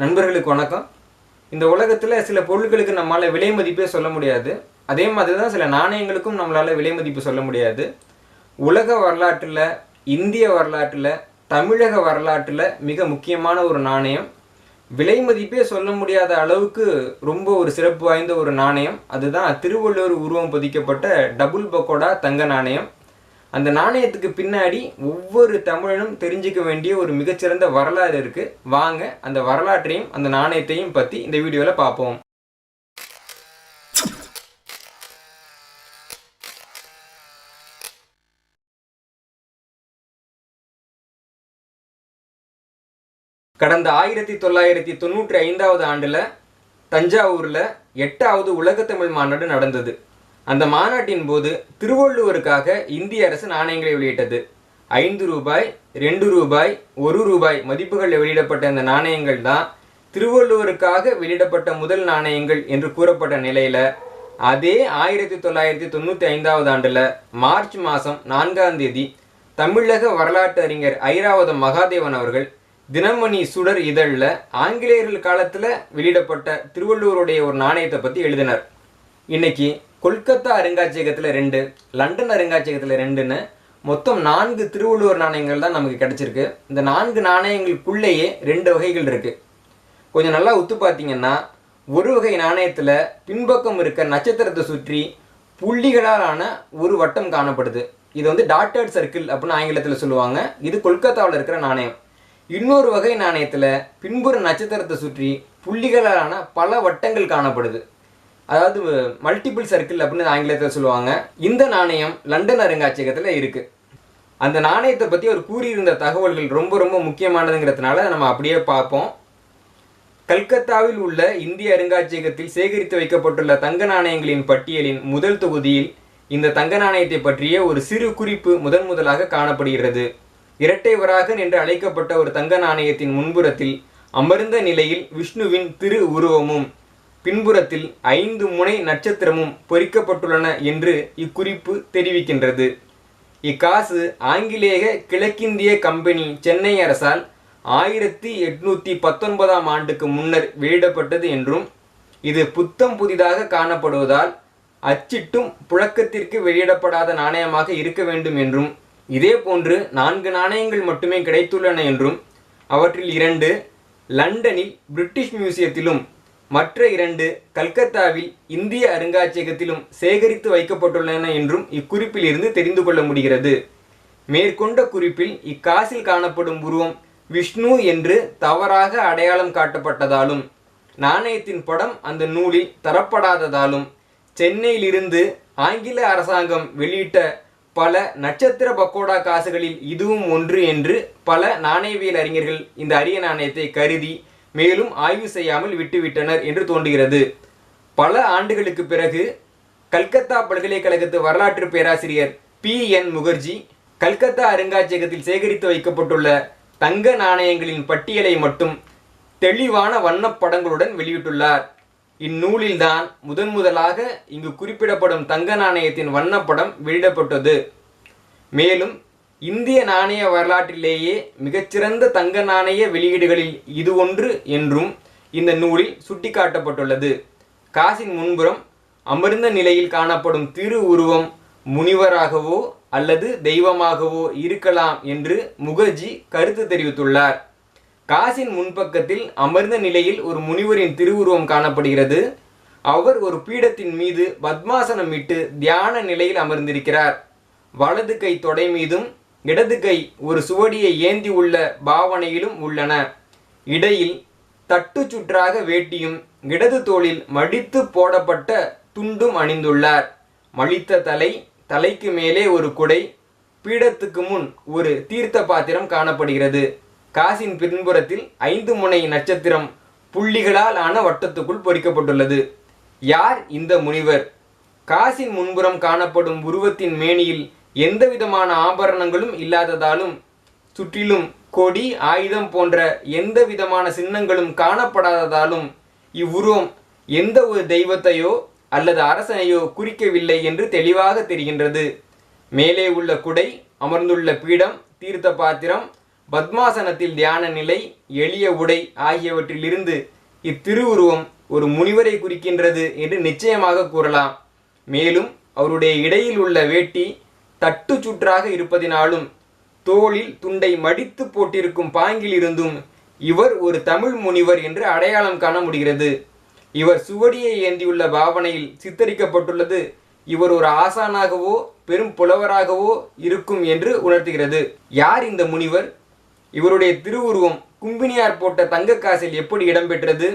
நண்பர்களுக்கு வணக்கம். இந்த உலகத்தில் சில பொருட்களுக்கு நம்மளால் விலை மதிப்பே சொல்ல முடியாது. அதே மாதிரி தான் சில நாணயங்களுக்கும் நம்மளால் விலை மதிப்பு சொல்ல முடியாது. உலக வரலாற்றில் இந்திய வரலாற்றில் தமிழக வரலாற்றில் மிக முக்கியமான ஒரு நாணயம். விலை மதிப்பே சொல்ல முடியாத அளவுக்கு ரொம்ப ஒரு சிறப்பு வாய்ந்த ஒரு நாணயம். அதுதான் திருவள்ளுவர் உருவம் பதிக்கப்பட்ட டபுள் பக்கோடா தங்க நாணயம். அந்த நாணயத்துக்கு பின்னாடி ஒவ்வொரு தமிழனும் தெரிஞ்சுக்க வேண்டிய ஒரு மிகச்சிறந்த வரலாறு இருக்கு. வாங்க அந்த வரலாற்றையும் அந்த நாணயத்தையும் பத்தி இந்த வீடியோவில் பார்ப்போம் கடந்த ஆயிரத்தி தொள்ளாயிரத்தி தொண்ணூற்றி ஐந்தாவது ஆண்டில் தஞ்சாவூரில் எட்டாவது உலகத்தமிழ் மாநாடு நடந்தது. அந்த மாநாட்டின் போது திருவள்ளுவருக்காக இந்திய அரசு நாணயங்களை வெளியிட்டது. ஐந்து ரூபாய் ரெண்டு ரூபாய் ஒரு ரூபாய் மதிப்புகளில் வெளியிடப்பட்ட இந்த நாணயங்கள் தான் திருவள்ளுவருக்காக வெளியிடப்பட்ட முதல் நாணயங்கள் என்று கூறப்பட்ட நிலையில் அதே ஆயிரத்தி தொள்ளாயிரத்தி தொண்ணூற்றி ஐந்தாவது ஆண்டில் மார்ச் மாதம் நான்காம் தேதி தமிழக வரலாற்று அறிஞர் ஐராவதம் மகாதேவன் அவர்கள் தினமணி சுடர் இதழில் ஆங்கிலேயர்கள் காலத்தில் வெளியிடப்பட்ட திருவள்ளுவருடைய ஒரு நாணயத்தை பற்றி எழுதினார். இன்னைக்கு கொல்கத்தா அருங்காட்சியகத்தில் ரெண்டு லண்டன் அருங்காட்சியகத்தில் ரெண்டுன்னு மொத்தம் நான்கு திருவள்ளுவர் நாணயங்கள் தான் நமக்கு கிடச்சிருக்கு. இந்த நான்கு நாணயங்களுக்குள்ளேயே ரெண்டு வகைகள் இருக்குது கொஞ்சம் நல்லா உத்து பார்த்தீங்கன்னா ஒரு வகை நாணயத்தில் பின்பக்கம் இருக்க நட்சத்திரத்தை சுற்றி புள்ளிகளால் ஆன ஒரு வட்டம் காணப்படுது. இது வந்து டாட்டர்ட் சர்க்கிள் அப்படின்னு ஆங்கிலத்தில் சொல்லுவாங்க. இது கொல்கத்தாவில் இருக்கிற நாணயம். இன்னொரு வகை நாணயத்தில் பின்புற நட்சத்திரத்தை சுற்றி புள்ளிகளாலான பல வட்டங்கள் காணப்படுது. அதாவது மல்டிபிள் சர்க்கிள் அப்படின்னு ஆங்கிலத்தில் சொல்லுவாங்க. இந்த நாணயம் லண்டன் அருங்காட்சியகத்தில் இருக்கு. அந்த நாணயத்தை பற்றி அவர் கூறியிருந்த தகவல்கள் ரொம்ப ரொம்ப முக்கியமானதுங்கிறதுனால நம்ம அப்படியே பார்ப்போம். கல்கத்தாவில் உள்ள இந்திய அருங்காட்சியகத்தில் சேகரித்து வைக்கப்பட்டுள்ள தங்க நாணயங்களின் பட்டியலின் முதல் தொகுதியில் இந்த தங்க நாணயத்தை பற்றிய ஒரு சிறு குறிப்பு முதன் முதலாக காணப்படுகிறது. இரட்டை வராகன் என்று அழைக்கப்பட்ட ஒரு தங்க நாணயத்தின் முன்புறத்தில் அமர்ந்த நிலையில் விஷ்ணுவின் திரு உருவமும் பின்புறத்தில் ஐந்து முனை நட்சத்திரமும் பொறிக்கப்பட்டுள்ளன என்று இக்குறிப்பு தெரிவிக்கின்றது. இக்காசு ஆங்கிலேய கிழக்கிந்திய கம்பெனி சென்னை அரசால் ஆயிரத்தி எட்நூத்தி பத்தொன்பதாம் ஆண்டுக்கு முன்னர் வெளியிடப்பட்டது என்றும் இது புத்தம் புதிதாக காணப்படுவதால் அச்சிட்டும் புழக்கத்திற்கு வெளியிடப்படாத நாணயமாக இருக்க வேண்டும் என்றும் இதே போன்று நான்கு நாணயங்கள் மட்டுமே கிடைத்துள்ளன என்றும் அவற்றில் இரண்டு லண்டனில் பிரிட்டிஷ் மியூசியத்திலும் மற்ற இரண்டு கல்கத்தாவில் இந்திய அருங்காட்சியகத்திலும் சேகரித்து வைக்கப்பட்டுள்ளன என்றும் இக்குறிப்பில் இருந்து தெரிந்து கொள்ள முடிகிறது. மேற்கொண்ட குறிப்பில் இக்காசில் காணப்படும் உருவம் விஷ்ணு என்று தவறாக அடையாளம் காட்டப்பட்டதாலும் நாணயத்தின் படம் அந்த நூலில் தரப்படாததாலும் சென்னையிலிருந்து ஆங்கில அரசாங்கம் வெளியிட்ட பல நட்சத்திர பக்கோடா காசுகளில் இதுவும் ஒன்று என்று பல நாணயவியல் அறிஞர்கள் இந்த அரிய நாணயத்தை கருதி மேலும் ஆய்வு செய்யாமல் விட்டுவிட்டனர் என்று தோன்றுகிறது. பல ஆண்டுகளுக்கு பிறகு கல்கத்தா பல்கலைக்கழகத்து வரலாற்று பேராசிரியர் பி. என். முகர்ஜி கல்கத்தா அருங்காட்சியகத்தில் சேகரித்து வைக்கப்பட்டுள்ள தங்க நாணயங்களின் பட்டியலை மட்டும் தெளிவான வண்ணப்படங்களுடன் வெளியிட்டுள்ளார். இந்நூலில்தான் முதன் முதலாக இங்கு குறிப்பிடப்படும் தங்க நாணயத்தின் வண்ணப்படம் வெளியிடப்பட்டது. மேலும் இந்திய நாணய வரலாற்றிலேயே மிகச்சிறந்த தங்க நாணய வெளியீடுகளில் இது ஒன்று என்றும் இந்த நூலில் சுட்டிக்காட்டப்பட்டுள்ளது. காசின் முன்புறம் அமர்ந்த நிலையில் காணப்படும் திரு உருவம் முனிவராகவோ அல்லது தெய்வமாகவோ இருக்கலாம் என்று முகர்ஜி கருத்து தெரிவித்துள்ளார். காசின் முன்பக்கத்தில் அமர்ந்த நிலையில் ஒரு முனிவரின் திருவுருவம் காணப்படுகிறது. அவர் ஒரு பீடத்தின் மீது பத்மாசனம் இட்டு தியான நிலையில் அமர்ந்திருக்கிறார். வலது கை தொடை மீதும் இடது கை ஒரு சுவடியை ஏந்தி உள்ள பாவனையிலும் உள்ளன. இடையில் தட்டு சுற்றாக வேட்டியும் இடது தோளில் மடித்து போடப்பட்ட துண்டும் அணிந்துள்ளார். மழித்த தலை தலைக்கு மேலே ஒரு குடை பீடத்துக்கு முன் ஒரு தீர்த்த பாத்திரம் காணப்படுகிறது. காசின் பின்புறத்தில் ஐந்து முனை நட்சத்திரம் புள்ளிகளால் ஆன வட்டத்துக்குள் பொறிக்கப்பட்டுள்ளது. யார் இந்த முனிவர்? காசின் முன்புறம் காணப்படும் உருவத்தின் மேனியில் எந்த விதமான ஆபரணங்களும் இல்லாததாலும் சுற்றிலும் கொடி ஆயுதம் போன்ற எந்த விதமான சின்னங்களும் காணப்படாததாலும் இவ்வுருவம் எந்த ஒரு தெய்வத்தையோ அல்லது அரசனையோ குறிக்கவில்லை என்று தெளிவாக தெரிகின்றது. மேலே உள்ள குடை அமர்ந்துள்ள பீடம் தீர்த்த பாத்திரம் பத்மாசனத்தில் தியான நிலை எளிய உடை ஆகியவற்றிலிருந்து இத்திருவுருவம் ஒரு முனிவரை குறிக்கின்றது என்று நிச்சயமாக கூறலாம். மேலும் அவருடைய இடையில் உள்ள வேட்டி தட்டு சுற்றாக இருப்பதினாலும் தோளில் துண்டை மடித்து போட்டிருக்கும் பாங்கில் இருந்தும் இவர் ஒரு தமிழ் முனிவர் என்று அடையாளம் காண முடிகிறது. இவர் சுவடியை ஏந்தியுள்ள பாவனையில் சித்தரிக்கப்பட்டுள்ளது. இவர் ஒரு ஆசானாகவோ பெரும் புலவராகவோ இருக்கும் என்று உணர்த்துகிறது. யார் இந்த முனிவர்? இவருடைய திருவுருவம் கும்பினியார் போட்ட தங்க காசில் எப்படி இடம்பெற்றது?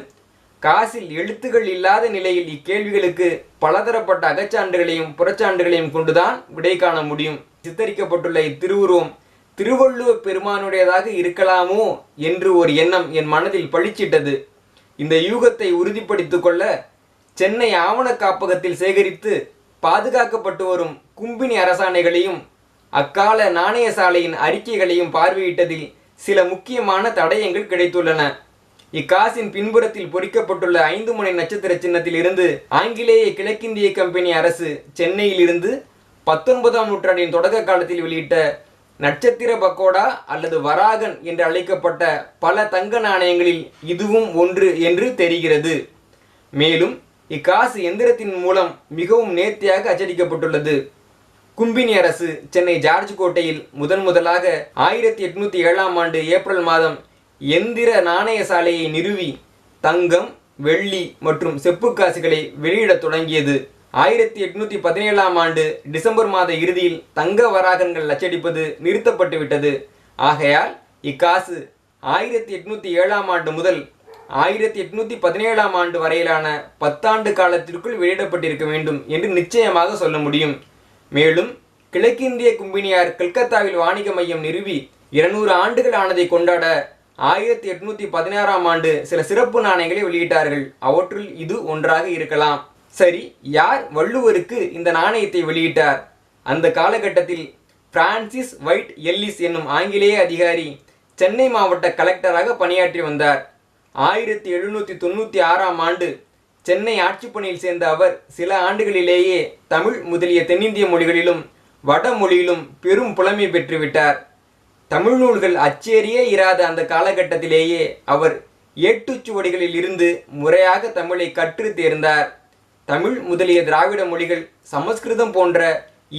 காசில் எழுத்துகள் இல்லாத நிலையில் இக்கேள்விகளுக்கு பலதரப்பட்ட அகச்சான்றுகளையும் புறச்சான்றுகளையும் கொண்டுதான் விடை காண முடியும். சித்தரிக்கப்பட்டுள்ள இத்திருவுருவம் திருவள்ளுவர் பெருமானுடையதாக இருக்கலாமோ என்று ஒரு எண்ணம் என் மனதில் பளிச்சிட்டது இந்த யூகத்தை உறுதிப்படுத்திக் கொள்ள சென்னை ஆவண காப்பகத்தில் சேகரித்து பாதுகாக்கப்பட்டு வரும் கும்பினி அரசாணைகளையும் அக்கால நாணய சாலையின் அறிக்கைகளையும் பார்வையிட்டதில் சில முக்கியமான தடயங்கள் கிடைத்துள்ளன. இக்காசின் பின்புறத்தில் பொறிக்கப்பட்டுள்ள ஐந்து முனை நட்சத்திர சின்னத்தில் இருந்து ஆங்கிலேய கிழக்கிந்திய கம்பெனி அரசு சென்னையில் இருந்து பத்தொன்பதாம் நூற்றாண்டின் தொடக்க காலத்தில் வெளியிட்ட நட்சத்திர பக்கோடா அல்லது வராகன் என்று அழைக்கப்பட்ட பல தங்க நாணயங்களில் இதுவும் ஒன்று என்று தெரிகிறது. மேலும் இக்காசு எந்திரத்தின் மூலம் மிகவும் நேர்த்தியாக அச்சடிக்கப்பட்டுள்ளது. கும்பினி அரசு சென்னை ஜார்ஜ் கோட்டையில் முதன் முதலாக ஆயிரத்தி எட்நூத்தி ஏழாம் ஆண்டு ஏப்ரல் மாதம் எந்திர நாணய சாலையை நிறுவி தங்கம் வெள்ளி மற்றும் செப்பு காசுகளை வெளியிடத் தொடங்கியது. ஆயிரத்தி எட்நூத்தி பதினேழாம் ஆண்டு டிசம்பர் மாத இறுதியில் தங்க வராகன்கள் அச்சடிப்பது நிறுத்தப்பட்டு விட்டது. ஆகையால் இக்காசு ஆயிரத்தி எட்நூத்தி ஏழாம் ஆண்டு முதல் ஆயிரத்தி எட்நூத்தி பதினேழாம் ஆண்டு வரையிலான பத்தாண்டு காலத்திற்குள் வெளியிடப்பட்டிருக்க வேண்டும் என்று நிச்சயமாக சொல்ல முடியும். மேலும் கிழக்கிந்திய கும்பினியார் கல்கத்தாவில் வாணிக மையம் நிறுவி இருநூறு ஆண்டுகள் ஆனதை கொண்டாட ஆயிரத்தி எட்நூத்தி பதினாறாம் ஆண்டு சில சிறப்பு நாணயங்களை வெளியிட்டார்கள். அவற்றுள் இது ஒன்றாக இருக்கலாம். சரி யார் வள்ளுவருக்கு இந்த நாணயத்தை வெளியிட்டார்? அந்த காலகட்டத்தில் பிரான்சிஸ் ஒயிட் எல்லிஸ் என்னும் ஆங்கிலேய அதிகாரி சென்னை மாவட்ட கலெக்டராக பணியாற்றி வந்தார். ஆயிரத்தி எழுநூற்றி தொண்ணூற்றி ஆறாம் ஆண்டு சென்னை ஆட்சிப்பணியில் சேர்ந்த அவர் சில ஆண்டுகளிலேயே தமிழ் முதலிய தென்னிந்திய மொழிகளிலும் வடமொழியிலும் பெரும் புலமை பெற்றுவிட்டார். தமிழ் நூல்கள் அச்சேரியே இராத அந்த காலகட்டத்திலேயே அவர் ஏட்டுச்சுவடிகளில் இருந்து முறையாக தமிழை கற்று தேர்ந்தார். தமிழ் முதலிய திராவிட மொழிகள் சமஸ்கிருதம் போன்ற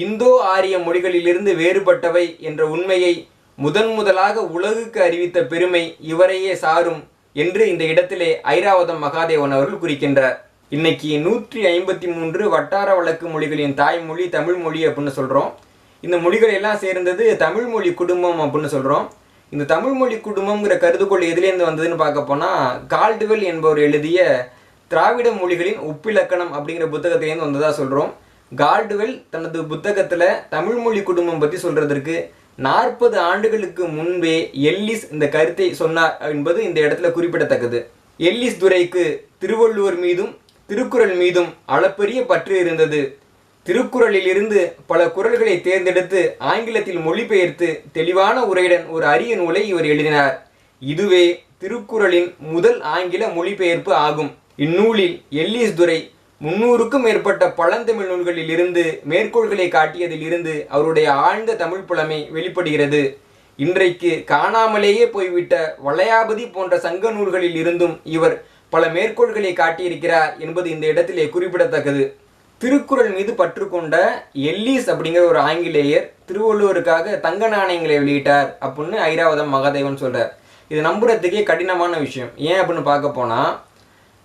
இந்தோ ஆரிய மொழிகளிலிருந்து வேறுபட்டவை என்ற உண்மையை முதன் முதலாக உலகுக்கு அறிவித்த பெருமை இவரையே சாரும் என்று இந்த இடத்திலே ஐராவதம் மகாதேவன் அவர்கள் குறிக்கின்றார். இன்னைக்கு நூற்றி ஐம்பத்தி மூன்று வட்டார வழக்கு மொழிகளின் தாய்மொழி தமிழ் மொழி அப்படின்னு சொல்கிறோம் இந்த மொழிகள் எல்லாம் சேர்ந்தது தமிழ் மொழி குடும்பம் அப்படின்னு சொல்கிறோம் இந்த தமிழ் மொழி குடும்பம்ங்கிற கருதுகோள் எதுலேருந்து வந்ததுன்னு பார்க்க போனால் கால்டுவெல் என்பவர் எழுதிய திராவிட மொழிகளின் ஒப்பிலக்கணம் அப்படிங்கிற புத்தகத்திலேருந்து வந்ததாக சொல்கிறோம் கால்டுவெல் தனது புத்தகத்தில் தமிழ் மொழி குடும்பம் பற்றி சொல்கிறதற்கு நாற்பது ஆண்டுகளுக்கு முன்பே எல்லிஸ் இந்த கருத்தை சொன்னார் என்பது இந்த இடத்துல குறிப்பிடத்தக்கது. எல்லிஸ் துரைக்கு திருவள்ளுவர் மீதும் திருக்குறள் மீதும் அளப்பரிய பற்று இருந்தது. திருக்குறளிலிருந்து பல குறள்களை தேர்ந்தெடுத்து ஆங்கிலத்தில் மொழிபெயர்த்து தெளிவான உரையுடன் ஒரு அரிய நூலை இவர் எழுதினார். இதுவே திருக்குறளின் முதல் ஆங்கில மொழிபெயர்ப்பு ஆகும். இந்நூலில் எல்லிஸ் துரை முன்னூறுக்கும் மேற்பட்ட பழந்தமிழ் நூல்களில் இருந்து மேற்கோள்களை காட்டியதில் இருந்து அவருடைய ஆழ்ந்த தமிழ் புலமை வெளிப்படுகிறது. இன்றைக்கு காணாமலேயே போய்விட்ட வளையாபதி போன்ற சங்க நூல்களில் இருந்தும் இவர் பல மேற்கோள்களை காட்டியிருக்கிறார் என்பது இந்த இடத்திலே குறிப்பிடத்தக்கது. திருக்குறள் மீது பற்றுக்கொண்ட எல்லிஸ் அப்படிங்கிற ஒரு ஆங்கிலேயர் திருவள்ளுவருக்காக தங்க நாணயங்களை வெளியிட்டார் அப்படின்னு ஐராவதம் மகாதேவன் சொல்றார். இது நம்புறதுக்கே கடினமான விஷயம். ஏன் அப்படின்னு பார்க்க போனா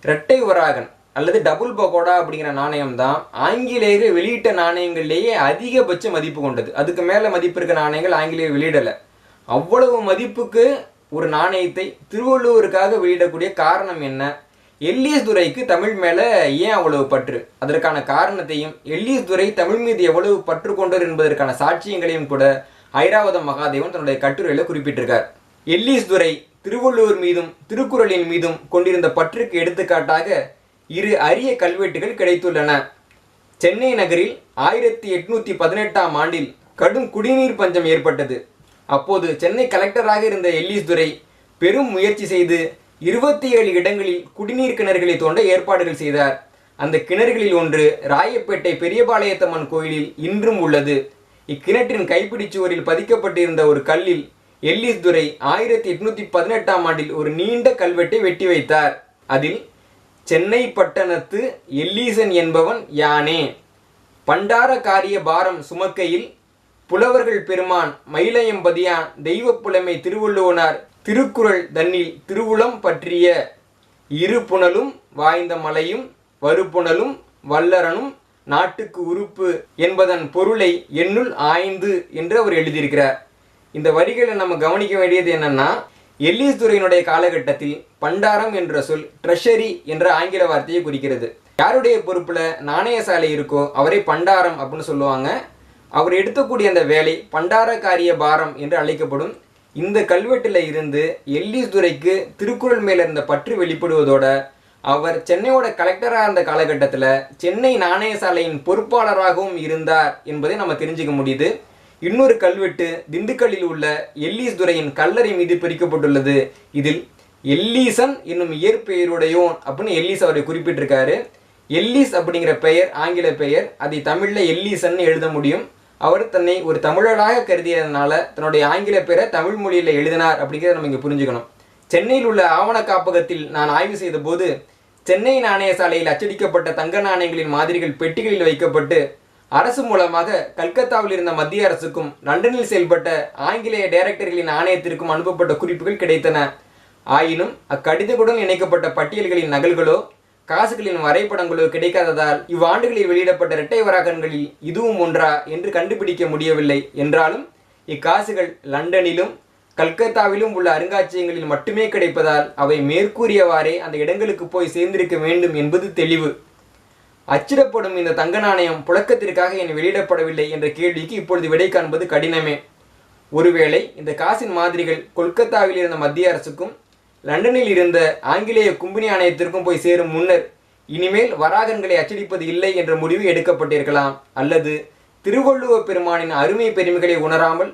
இரட்டை வராகன் அல்லது டபுள் பகோடா அப்படிங்கிற நாணயம் தான் ஆங்கிலேயர் வெளியிட்ட நாணயங்கள்லேயே அதிகபட்ச மதிப்பு கொண்டது. அதுக்கு மேலே மதிப்பு இருக்க நாணயங்கள் ஆங்கிலேயர் வெளியிடலை. அவ்வளவு மதிப்புக்கு ஒரு நாணயத்தை திருவள்ளுவருக்காக வெளியிடக்கூடிய காரணம் என்ன? எல்லியஸ் துரைக்கு தமிழ் மேலே ஏன் அவ்வளவு பற்று? அதற்கான காரணத்தையும் எல்லியஸ் துரை தமிழ் மீது எவ்வளவு பற்று கொண்டார் என்பதற்கான சாட்சியங்களையும் கூட ஐராவதம் மகாதேவன் தன்னுடைய கட்டுரையில் குறிப்பிட்டிருக்கார். எல்லிஸ் துரை திருவள்ளுவர் மீதும் திருக்குறளின் மீதும் கொண்டிருந்த பற்றுக்கு எடுத்துக்காட்டாக இரு அரிய கல்வெட்டுகள் கிடைத்துள்ளன. சென்னை நகரில் ஆயிரத்தி எட்நூத்தி பதினெட்டாம் ஆண்டில் கடும் குடிநீர் பஞ்சம் ஏற்பட்டது. அப்போது சென்னை கலெக்டராக இருந்த எல்லிஸ் துரை பெரும் முயற்சி செய்து இருபத்தி ஏழு இடங்களில் குடிநீர் கிணறுகளை தோண்ட ஏற்பாடுகள் செய்தார். அந்த கிணறுகளில் ஒன்று ராயப்பேட்டை பெரியபாளையத்தம்மன் கோயிலில் இன்றும் உள்ளது. இக்கிணற்றின் கைப்பிடிச்சுவரில் பதிக்கப்பட்டிருந்த ஒரு கல்லில் எல்லிஸ் துரை ஆயிரத்தி எட்நூத்தி பதினெட்டாம் ஆண்டில் ஒரு நீண்ட கல்வெட்டை வெட்டி வைத்தார். அதில் சென்னை பட்டணத்து எல்லீசன் என்பவன் யானே. பண்டார காரிய பாரம் சுமக்கையில் புலவர்கள் பெருமான் மயிலையம்பதியான் தெய்வப் புலமை திருவள்ளுவனார் திருக்குறள் தன்னில் திருவுளம் பற்றிய இரு புனலும் வாய்ந்த மலையும் வறுப்புணலும் வல்லரனும் நாட்டுக்கு உறுப்பு என்பதன் பொருளை எண்ணுள் ஆய்ந்து என்று அவர் எழுதியிருக்கிறார். இந்த வரிகளை நம்ம கவனிக்க வேண்டியது என்னன்னா எல்லீஸ் துறையினுடைய காலகட்டத்தில் பண்டாரம் என்ற சொல் ட்ரெஷரி என்ற ஆங்கில வார்த்தையை குறிக்கிறது. யாருடைய பொறுப்பில் நாணய சாலை இருக்கோ அவரை பண்டாரம் அப்படின்னு சொல்லுவாங்க. அவர் எடுத்தக்கூடிய அந்த வேலை பண்டார காரிய பாரம் என்று அழைக்கப்படும் இந்த கல்வெட்டில் இருந்து எல்லிஸ் துரைக்கு திருக்குறள் மேல இருந்த பற்று வெளிப்படுவதோட அவர் சென்னையோட கலெக்டராக இருந்த காலகட்டத்தில் சென்னை நாணய சாலையின் பொறுப்பாளராகவும் இருந்தார் என்பதை நம்ம தெரிஞ்சுக்க முடியுது. இன்னொரு கல்வெட்டு திண்டுக்கல்லில் உள்ள எல்லீஸ் துறையின் கல்லறை மீது பிரிக்கப்பட்டுள்ளது. இதில் எல்லீசன் என்னும் இயற்பெயருடையோன் அப்படின்னு எல்லீஸ் அவரை குறிப்பிட்டிருக்காரு. எல்லீஸ் அப்படிங்கிற பெயர் ஆங்கில பெயர். அதை தமிழில் எல்லீசன் எழுத முடியும். அவர் தன்னை ஒரு தமிழராக கருதியதனால தன்னுடைய ஆங்கில பேரை தமிழ் மொழியில் எழுதினார் அப்படிங்கிறத நம்ம இங்கே புரிஞ்சுக்கணும். சென்னையில் உள்ள ஆவண காப்பகத்தில் நான் ஆய்வு செய்த போது சென்னை நாணய சாலையில் அச்சடிக்கப்பட்ட தங்க நாணயங்களின் மாதிரிகள் பெட்டிகளில் வைக்கப்பட்டு அரசு மூலமாக கல்கத்தாவில் இருந்த மத்திய அரசுக்கும் லண்டனில் செயல்பட்ட ஆங்கிலேய டைரக்டர்களின் ஆணையத்திற்கும் அனுப்பப்பட்ட குறிப்புகள் கிடைத்தன. ஆயினும் அக்கடிதத்துடன் இணைக்கப்பட்ட பட்டியல்களின் நகல்களோ காசுகளின் வரைபடங்களோ கிடைக்காததால் இவ்வாண்டுகளில் வெளியிடப்பட்ட இரட்டை வராகன்களில் இதுவும் ஒன்றா என்று கண்டுபிடிக்க முடியவில்லை. என்றாலும் இக்காசுகள் லண்டனிலும் கல்கத்தாவிலும் உள்ள அருங்காட்சியகங்களில் மட்டுமே கிடைப்பதால் அவை மேற்கூறியவாறே அந்த இடங்களுக்கு போய் சேர்ந்திருக்க வேண்டும் என்பது தெளிவு. அச்சிடப்படும் இந்த தங்க நாணயம் புழக்கத்திற்காக என் வெளியிடப்படவில்லை என்ற கேள்விக்கு இப்பொழுது விடை காண்பது கடினமே. ஒருவேளை இந்த காசின் மாதிரிகள் கொல்கத்தாவில் இருந்த மத்திய அரசுக்கும் லண்டனில் இருந்த ஆங்கிலேய கும்பினி ஆணையத்திற்கும் போய் சேரும் முன்னர் இனிமேல் வராகன்களை அச்சடிப்பது இல்லை என்ற முடிவு எடுக்கப்பட்டிருக்கலாம். அல்லது திருவள்ளுவ பெருமானின் அருமை பெருமைகளை உணராமல்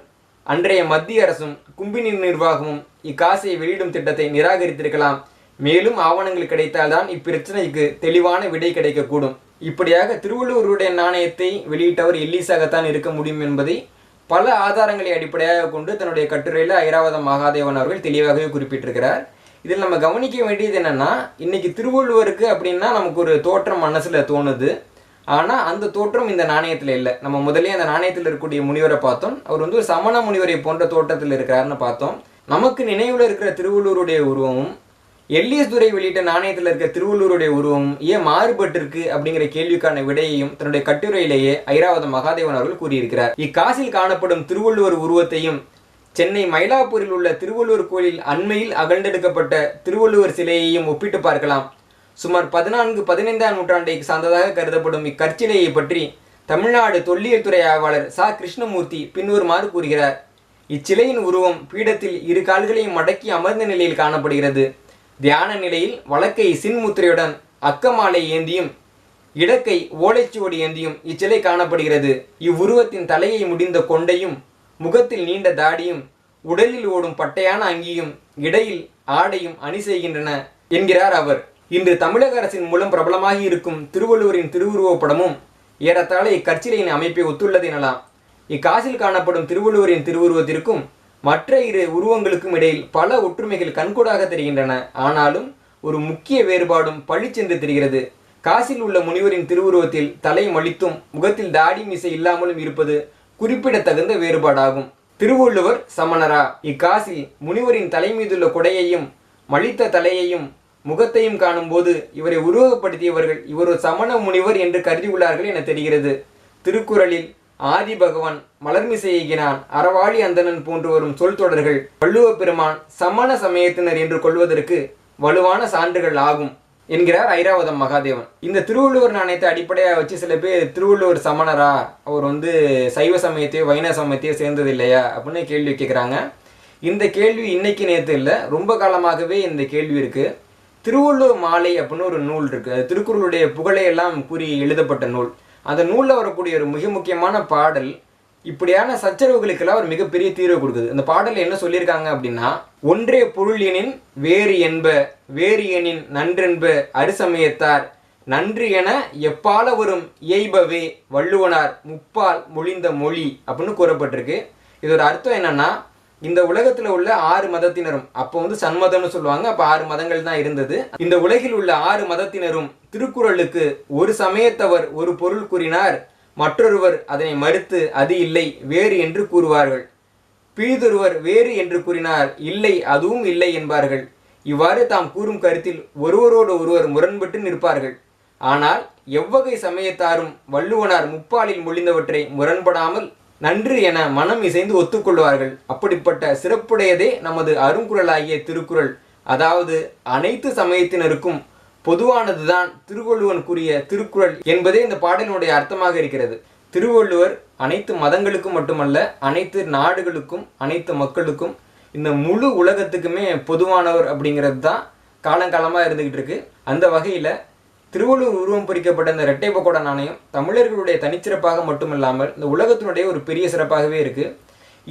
அன்றைய மத்திய அரசும் கும்பினி நிர்வாகமும் இக்காசை வெளியிடும் திட்டத்தை நிராகரித்திருக்கலாம். மேலும் ஆவணங்கள் கிடைத்தால்தான் இப்பிரச்சனைக்கு தெளிவான விடை கிடைக்கக்கூடும். இப்படியாக திருவள்ளுவருடைய நாணயத்தை வெளியிட்டவர் எல்லீஸாகத்தான் இருக்க முடியும் என்பதை பல ஆதாரங்களை அடிப்படையாக கொண்டு தன்னுடைய கட்டுரையில் ஐராவதம் மகாதேவன் அவர்கள் தெளிவாகவே குறிப்பிட்டிருக்கிறார். இதில் நம்ம கவனிக்க வேண்டியது என்னென்னா இன்னைக்கு திருவள்ளுவருக்கு அப்படின்னா நமக்கு ஒரு தோற்றம் மனசில் தோணுது. ஆனால் அந்த தோற்றம் இந்த நாணயத்தில் இல்லை. நம்ம முதலே அந்த நாணயத்தில் இருக்கக்கூடிய முனிவரை பார்த்தோம். அவர் வந்து ஒரு சமண முனிவரை போன்ற தோற்றத்தில் இருக்கிறாருன்னு பார்த்தோம். நமக்கு நினைவில் இருக்கிற திருவள்ளுவருடைய உருவமும் எல்லியஸ் துரை வெளியிட்ட நாணயத்தில் இருக்கிற திருவள்ளூருடைய உருவம் ஏன் மாறுபட்டிருக்கு அப்படிங்கிற கேள்விக்கான விடையையும் தன்னுடைய கட்டுரையிலேயே ஐராவத மகாதேவன் அவர்கள் கூறியிருக்கிறார். இக்காசில் காணப்படும் திருவள்ளுவர் உருவத்தையும் சென்னை மயிலாப்பூரில் உள்ள திருவள்ளுவர் கோயிலில் அண்மையில் அகழ்ந்தெடுக்கப்பட்ட திருவள்ளுவர் சிலையையும் ஒப்பிட்டு பார்க்கலாம். சுமார் பதினான்கு பதினைந்தாம் நூற்றாண்டை சார்ந்ததாக கருதப்படும் இக்கற்சிலையை பற்றி தமிழ்நாடு தொல்லியல் துறை ஆய்வாளர் சா. கிருஷ்ணமூர்த்தி பின்வருமாறு கூறுகிறார். இச்சிலையின் உருவம் பீடத்தில் இரு கால்களையும் மடக்கி அமர்ந்த நிலையில் காணப்படுகிறது. தியான நிலையில் வழக்கை சின்முத்திரையுடன் அக்கமாலை ஏந்தியும் இடக்கை ஓலைச்சுவடி ஏந்தியும் இச்சிலை காணப்படுகிறது. இவ்வுருவத்தின் தலையை முடிந்த கொண்டையும் முகத்தில் நீண்ட தாடியும் உடலில் ஓடும் பட்டையான அங்கியும் இடையில் ஆடையும் அணி செய்கின்றன என்கிறார் அவர். இன்று தமிழக அரசின் மூலம் பிரபலமாகி இருக்கும் திருவள்ளுவரின் திருவுருவப் படமும் ஏறத்தாழ இக்கட்சியின் அமைப்பை ஒத்துள்ளது எனலாம். இக்காசில் காணப்படும் திருவள்ளுவரின் திருவுருவத்திற்கும் மற்ற இரு உருவங்களுக்கும் இடையில் பல ஒற்றுமைகள் கண்கூடாக தெரிகின்றன. ஆனாலும் ஒரு முக்கிய வேறுபாடும் பழிச்சென்று தெரிகிறது. காசில் உள்ள முனிவரின் திருவுருவத்தில் தலை மலித்தும் முகத்தில் தாடி மீசை இல்லாமலும் இருப்பது குறிப்பிடத்தகுந்த வேறுபாடாகும். திருவள்ளுவர் சமணரா. இக்காசி முனிவரின் தலை மீதுள்ள கொடையையும் மலித்த தலையையும் முகத்தையும் காணும்போது இவரை உருவகப்படுத்தியவர்கள் இவர் ஒரு சமண முனிவர் என்று கருதியுள்ளார்கள் என தெரிகிறது. திருக்குறளில் ஆதி பகவான் மலர்மிசையினான் அறவாளி அந்தணன் போன்று வரும் சொல் தொடர்கள் வள்ளுவ பெருமான் சமண சமயத்தினர் என்று கொள்வதற்கு வலுவான சான்றுகள் ஆகும். என்கிறார் ஐராவதம் மகாதேவன். இந்த திருவள்ளுவர் நாணயத்தை அடிப்படையாக வச்சு சில பேர் திருவள்ளுவர் சமணரா? அவர் வந்து சைவ சமயத்தையோ வைணவ சமயத்தையோ சேர்ந்தது இல்லையா அப்படின்னு கேள்வி கேட்குறாங்க. இந்த கேள்வி இன்னைக்கு நேற்று இல்லை ரொம்ப காலமாகவே இந்த கேள்வி இருக்குது திருவள்ளுவர் மாலை அப்படின்னு ஒரு நூல் இருக்குது திருக்குறளுடைய புகழையெல்லாம் கூறி எழுதப்பட்ட நூல். அந்த நூலில் வரக்கூடிய ஒரு மிக முக்கியமான பாடல் இப்படியான சச்சரவுகளுக்கெல்லாம் ஒரு மிகப்பெரிய தீர்வு கொடுக்குது. இந்த பாடலில் என்ன சொல்லியிருக்காங்க அப்படின்னா ஒன்றே பொருள் எனின் வேறு என்ப வேறு எனின் நன்றென்ப அருசமயத்தார் நன்று என எப்பால வரும் இயைபவே வள்ளுவனார் முப்பால் மொழிந்த மொழி அப்படின்னு கூறப்பட்டிருக்கு. இதோட அர்த்தம் என்னன்னா இந்த உலகத்தில் உள்ள ஆறு மதத்தினரும் அப்போ வந்து சன்மதம்னு சொல்லுவாங்க அப்போ ஆறு மதங்கள் தான் இருந்தது. இந்த உலகில் உள்ள ஆறு மதத்தினரும் திருக்குறளுக்கு ஒரு சமயத்தவர் ஒரு பொருள் கூறினார் மற்றொருவர் அதனை மறுத்து அது இல்லை வேறு என்று கூறுவார்கள். பிறிதொருவர் வேறு என்று கூறினார் இல்லை அதுவும் இல்லை என்பார்கள். இவ்வாறு தாம் கூறும் கருத்தில் ஒருவரோடு ஒருவர் முரண்பட்டு நிற்பார்கள். ஆனால் எவ்வகை சமயத்தாரும் வள்ளுவனார் முப்பாலில் மொழிந்தவற்றை முரண்படாமல் நன்று என மனம் இசைந்து ஒத்துக்கொள்வார்கள். அப்படிப்பட்ட சிறப்புடையதே நமது அருங்குறளாகிய திருக்குறள். அதாவது அனைத்து சமயத்தினருக்கும் பொதுவானதுதான் திருவள்ளுவன் கூறிய திருக்குறள் என்பதே இந்த பாடலினுடைய அர்த்தமாக இருக்கிறது. திருவள்ளுவர் அனைத்து மதங்களுக்கும் மட்டுமல்ல அனைத்து நாடுகளுக்கும் அனைத்து மக்களுக்கும் இந்த முழு உலகத்துக்குமே பொதுவானவர் அப்படிங்கிறது தான் காலங்காலமாக இருந்துகிட்டு இருக்கு. அந்த வகையில் திருவள்ளுவர் உருவம் பொறிக்கப்பட்ட இந்த இரட்டை பக்கோட நாணயம் தமிழர்களுடைய தனிச்சிறப்பாக மட்டுமில்லாமல் இந்த உலகத்தினுடைய ஒரு பெரிய சிறப்பாகவே இருக்குது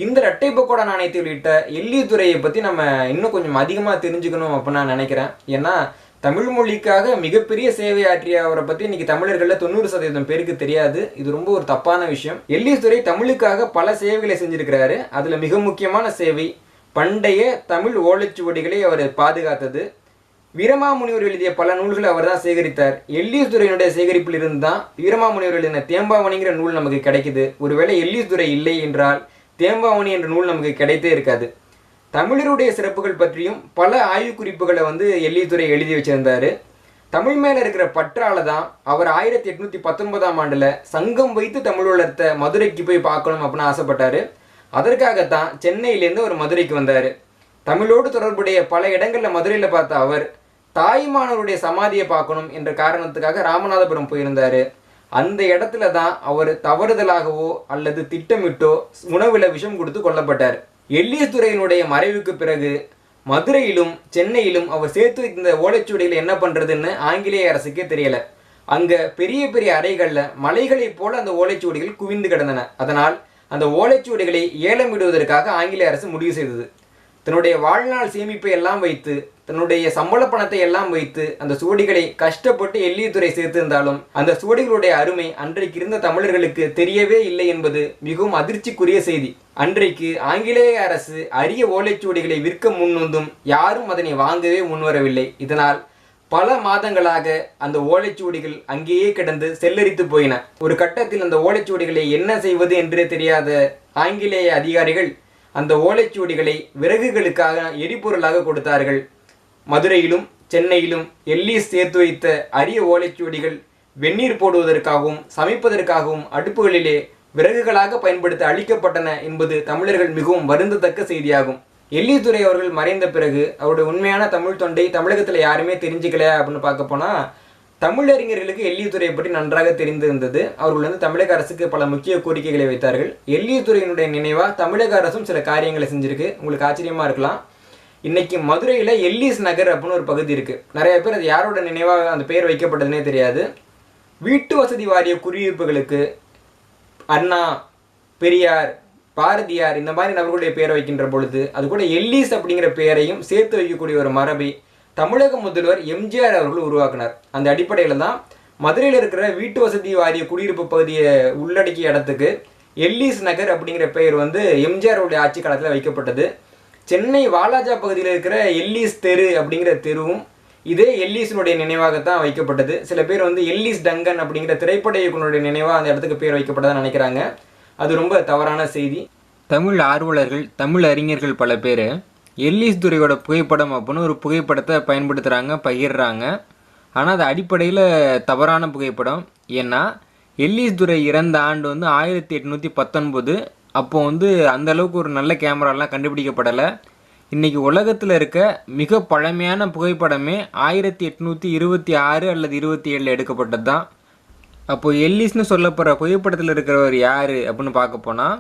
இந்த இரட்டை பக்கோட நாணயத்தை வெளியிட்ட எல்லித்துறையை பற்றி நம்ம இன்னும் கொஞ்சம் அதிகமாக தெரிஞ்சுக்கணும் அப்படின்னு நான் நினைக்கிறேன். ஏன்னா தமிழ் மொழிக்காக மிகப்பெரிய சேவை ஆற்றிய அவரை பற்றி இன்னைக்கு தமிழர்களில் தொண்ணூறு சதவீதம் பேருக்கு தெரியாது. இது ரொம்ப ஒரு தப்பான விஷயம். எல்லித்துறை தமிழுக்காக பல சேவைகளை செஞ்சிருக்கிறாரு. அதில் மிக முக்கியமான சேவை பண்டைய தமிழ் ஓலைச்சுவடிகளை அவர் பாதுகாத்தது. வீரமாமுனிவர் எழுதிய பல நூல்களை அவர் தான் சேகரித்தார். எல்லீஸ் துறையினுடைய சேகரிப்பில் இருந்து தான் வீரமாமுனிவர் எழுதின தேம்பாவணிங்கிற நூல் நமக்கு கிடைக்குது. ஒருவேளை எல்லியூஸ் துறை இல்லை என்றால் தேம்பாவணி என்ற நூல் நமக்கு கிடைத்தே இருக்காது. தமிழருடைய சிறப்புகள் பற்றியும் பல ஆய்வு குறிப்புகளை வந்து எல்லித்துறை எழுதி வச்சிருந்தார். தமிழ் மேலே இருக்கிற பற்றால தான் அவர் ஆயிரத்தி எட்நூற்றி பத்தொன்பதாம் ஆண்டில் சங்கம் வைத்து தமிழ் வளர்த்த மதுரைக்கு போய் பார்க்கணும் அப்படின்னு ஆசைப்பட்டார். அதற்காகத்தான் சென்னையிலேருந்து அவர் மதுரைக்கு வந்தார். தமிழோடு தொடர்புடைய பல இடங்களில் மதுரையில் பார்த்த அவர் தாய்மானவருடைய சமாதியை பார்க்கணும் என்ற காரணத்துக்காக ராமநாதபுரம் போயிருந்தார். அந்த இடத்துல தான் அவர் தவறுதலாகவோ அல்லது திட்டமிட்டோ உணவில் விஷம் கொடுத்து கொல்லப்பட்டார். எல்லியத்துறையினுடைய மறைவுக்கு பிறகு மதுரையிலும் சென்னையிலும் அவர் சேர்த்து வைத்த ஓலைச்சுவடிகள் என்ன பண்ணுறதுன்னு ஆங்கிலேய அரசுக்கே தெரியல. அங்கே பெரிய பெரிய அறைகளில் மலைகளைப் போல அந்த ஓலைச்சுவடிகள் குவிந்து கிடந்தன. அதனால் அந்த ஓலைச்சுவடிகளை ஏலம் விடுவதற்காக ஆங்கிலேய அரசு முடிவு செய்தது. தன்னுடைய வாழ்நாள் சேமிப்பை எல்லாம் வைத்து தன்னுடைய சம்பள பணத்தை எல்லாம் வைத்து அந்த சுவடிகளை கஷ்டப்பட்டு எல்லியத்துறை சேர்த்திருந்தாலும் அந்த சுவடிகளுடைய அருமை அன்றைக்கு இருந்த தமிழர்களுக்கு தெரியவே இல்லை என்பது மிகவும் அதிர்ச்சிக்குரிய செய்தி. அன்றைக்கு ஆங்கிலேய அரசு அரிய ஓலைச்சுவடிகளை விற்க முன்வந்தும் யாரும் அதனை வாங்கவே முன்வரவில்லை. இதனால் பல மாதங்களாக அந்த ஓலைச்சுவடிகள் அங்கேயே கிடந்து செல்லரித்து போயின. ஒரு கட்டத்தில் அந்த ஓலைச்சுவடிகளை என்ன செய்வது என்றே தெரியாத ஆங்கிலேய அதிகாரிகள் அந்த ஓலைச்சுவடிகளை விறகுகளுக்காக எரிபொருளாக கொடுத்தார்கள். மதுரையிலும் சென்னையிலும் எல்லீஸ் சேர்த்து வைத்த அரிய ஓலைச்சுவடிகள் வெந்நீர் போடுவதற்காகவும் சமைப்பதற்காகவும் அடுப்புகளிலே விறகுகளாக பயன்படுத்த அளிக்கப்பட்டன என்பது தமிழர்கள் மிகவும் வருந்தத்தக்க செய்தியாகும். எல்லித்துறை அவர்கள் மறைந்த பிறகு அவருடைய உண்மையான தமிழ் தொண்டை தமிழகத்தில் யாருமே தெரிஞ்சுக்கல அப்படின்னு பார்க்க போனால் தமிழறிஞர்களுக்கு எல்லியத்துறையை பற்றி நன்றாக தெரிந்திருந்தது. அவர்கள் வந்து தமிழக அரசுக்கு பல முக்கிய கோரிக்கைகளை வைத்தார்கள். எல்லியத்துறையினுடைய நினைவாக தமிழக அரசும் சில காரியங்களை செஞ்சிருக்கு. உங்களுக்கு ஆச்சரியமாக இருக்கலாம். இன்னைக்கு மதுரையில் எல்லிஸ் நகர் அப்படின்னு ஒரு பகுதி இருக்குது நிறைய பேர் அது யாரோட நினைவாக அந்த பெயர் வைக்கப்பட்டதுனே தெரியாது. வீட்டு வசதி வாரிய குடியிருப்புகளுக்கு அண்ணா பெரியார் பாரதியார் இந்த மாதிரி நபர்களுடைய பெயரை வைக்கின்ற பொழுது அது கூட எல்லிஸ் அப்படிங்கிற பெயரையும் சேர்த்து வைக்கக்கூடிய ஒரு மரபை தமிழக முதல்வர் எம்ஜிஆர் அவர்கள் உருவாக்கினார். அந்த அடிப்படையில் தான் மதுரையில் இருக்கிற வீட்டு வசதி வாரிய குடியிருப்பு பகுதியை உள்ளடக்கிய இடத்துக்கு எல்லீஸ் நகர் அப்படிங்கிற பெயர் வந்து எம்ஜிஆருடைய ஆட்சி காலத்தில் வைக்கப்பட்டது. சென்னை வாலாஜா பகுதியில் இருக்கிற எல்லிஸ் தெரு அப்படிங்கிற தெருவும் இதே எல்லீஸினுடைய நினைவாகத்தான் வைக்கப்பட்டது. சில பேர் வந்து எல்லிஸ் டங்கன் அப்படிங்கிற திரைப்பட இயக்குனருடைய நினைவாக அந்த இடத்துக்கு பேர் வைக்கப்பட்டதா நினைக்கிறாங்க. அது ரொம்ப தவறான செய்தி. தமிழ் ஆர்வலர்கள் தமிழ் அறிஞர்கள் பல பேர் எல்லீஸ் துறையோட புகைப்படம் அப்படின்னு ஒரு புகைப்படத்தை பயன்படுத்துகிறாங்க பகிர்றாங்க. ஆனால் அது அடிப்படையில் தவறான புகைப்படம். ஏன்னா எல்லீஸ் துரை இறந்த ஆண்டு வந்து ஆயிரத்தி எட்நூற்றி பத்தொன்பது. அப்போ வந்து அந்த அளவுக்கு ஒரு நல்ல கேமராலாம் கண்டுபிடிக்கப்படலை. இன்றைக்கி உலகத்தில் இருக்க மிக பழமையான புகைப்படமே ஆயிரத்தி எட்நூற்றி இருபத்தி ஆறு அல்லது இருபத்தி ஏழில் எடுக்கப்பட்டது தான் அப்போது எல்லிஸ்னு சொல்லப்படுற புகைப்படத்தில் இருக்கிறவர் யார் அப்படின்னு பார்க்க போனால்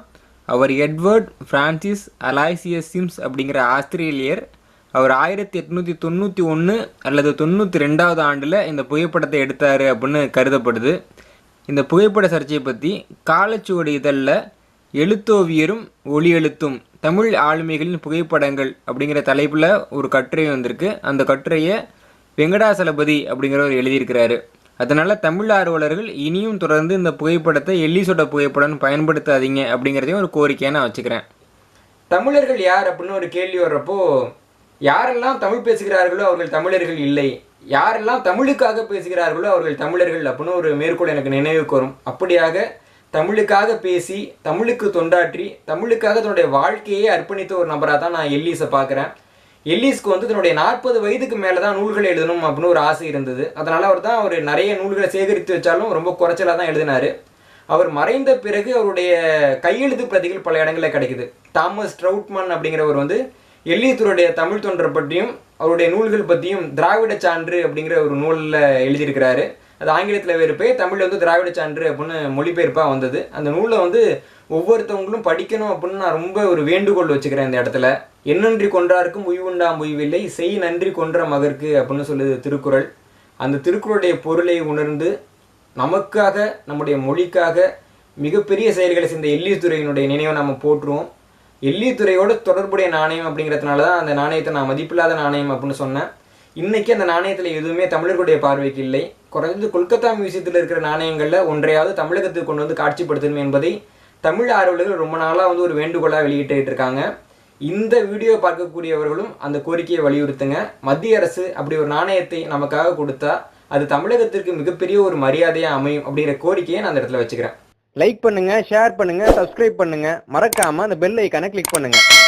அவர் எட்வர்ட் ஃப்ரான்சிஸ் அலாய்சியஸ் சிம்ஸ் அப்படிங்கிற ஆஸ்திரேலியர். அவர் ஆயிரத்தி எட்நூற்றி தொண்ணூற்றி ஒன்று அல்லது தொண்ணூற்றி ரெண்டாவது ஆண்டில் இந்த புகைப்படத்தை எடுத்தார் அப்படின்னு கருதப்படுது. இந்த புகைப்பட சர்ச்சையை பற்றி காலச்சுவடு இதழில் எழுத்தோவியரும் ஒளி எழுத்தும் தமிழ் ஆளுமைகளின் புகைப்படங்கள் அப்படிங்கிற தலைப்பில் ஒரு கட்டுரை வந்திருக்கு. அந்த கட்டுரையை வெங்கடாசலபதி அப்படிங்கிறவர் எழுதியிருக்கிறாரு. அதனால் தமிழ் ஆர்வலர்கள் இனியும் தொடர்ந்து இந்த புகைப்படத்தை எல்லிசோட புகைப்படம்னு பயன்படுத்தாதீங்க அப்படிங்கிறதையும் ஒரு கோரிக்கையாக நான் வச்சுக்கிறேன். தமிழர்கள் யார் அப்படின்னு ஒரு கேள்வி வர்றப்போ யாரெல்லாம் தமிழ் பேசுகிறார்களோ அவர்கள் தமிழர்கள் இல்லை. யாரெல்லாம் தமிழுக்காக பேசுகிறார்களோ அவர்கள் தமிழர்கள் அப்படின்னு ஒரு மேற்கோள் எனக்கு நினைவுக்கு வரும் அப்படியாக தமிழுக்காக பேசி தமிழுக்கு தொண்டாற்றி தமிழுக்காக தன்னுடைய வாழ்க்கையை அர்ப்பணித்த ஒரு நபராக தான் நான் எல்லீஸை பார்க்குறேன். எல்லிஸ்க்கு வந்து தன்னுடைய நாற்பது வயதுக்கு மேலே தான் நூல்கள் எழுதணும் அப்படின்னு ஒரு ஆசை இருந்தது. அதனால் அவர் தான் அவர் நிறைய நூல்களை சேகரித்து வச்சாலும் ரொம்ப குறைச்சலாக தான் எழுதினார். அவர் மறைந்த பிறகு அவருடைய கையெழுத்து பிரதிகள் பல இடங்களில் கிடைக்குது. தாமஸ் ட்ரவுட்மன் அப்படிங்கிறவர் வந்து எல்லியத்தூருடைய தமிழ் தொண்டர் பற்றியும் அவருடைய நூல்கள் பற்றியும் திராவிட சான்று அப்படிங்கிற ஒரு நூலில் எழுதியிருக்கிறாரு. அது ஆங்கிலத்தில் வேறு பேர் தமிழில் வந்து திராவிட சான்று அப்படின்னு மொழிபெயர்ப்பாக வந்தது. அந்த நூலை வந்து ஒவ்வொருத்தவங்களும் படிக்கணும் அப்படின்னு நான் ரொம்ப ஒரு வேண்டுகோள் வச்சுக்கிறேன் இந்த இடத்துல. என்னன்றி கொன்றாருக்கும் உய்வுண்டாம் உய்வில்லை செய் நன்றி கொன்ற மகற்கு அப்படின்னு சொல்லுது திருக்குறள். அந்த திருக்குறளுடைய பொருளை உணர்ந்து நமக்காக நம்முடைய மொழிக்காக மிகப்பெரிய செயல்களை செய்த எல்லித்துறையினுடைய நினைவை நம்ம போற்றுவோம். எல்லித்துறையோடு தொடர்புடைய நாணயம் அப்படிங்கிறதுனால தான் அந்த நாணயத்தை நான் மதிப்பில்லாத நாணயம் அப்படின்னு சொன்னேன். இன்றைக்கி அந்த நாணயத்தில் எதுவுமே தமிழர்களுடைய பார்வைக்கு இல்லை. குறைஞ்சது கொல்கத்தா மியூசியத்தில் இருக்கிற நாணயங்களில் ஒன்றையாவது தமிழகத்துக்கு கொண்டு வந்து காட்சிப்படுத்தணும் என்பதை தமிழ் ஆர்வலர்கள் ரொம்ப நாளாக வந்து ஒரு வேண்டுகோளாக வெளியிட்டு இருக்காங்க. இந்த வீடியோ பார்க்கக்கூடியவர்களும் அந்த கோரிக்கையை வலியுறுத்துங்க. மத்திய அரசு அப்படி ஒரு நாணயத்தை நமக்காக கொடுத்தா அது தமிழகத்திற்கு மிகப்பெரிய ஒரு மரியாதையாக அமையும் அப்படிங்கிற கோரிக்கையை நான் அந்த இடத்துல வச்சுக்கிறேன். லைக் பண்ணுங்கள் ஷேர் பண்ணுங்கள் சப்ஸ்கிரைப் பண்ணுங்க. மறக்காமல் அந்த பெல் ஐக்கானை கிளிக் பண்ணுங்கள்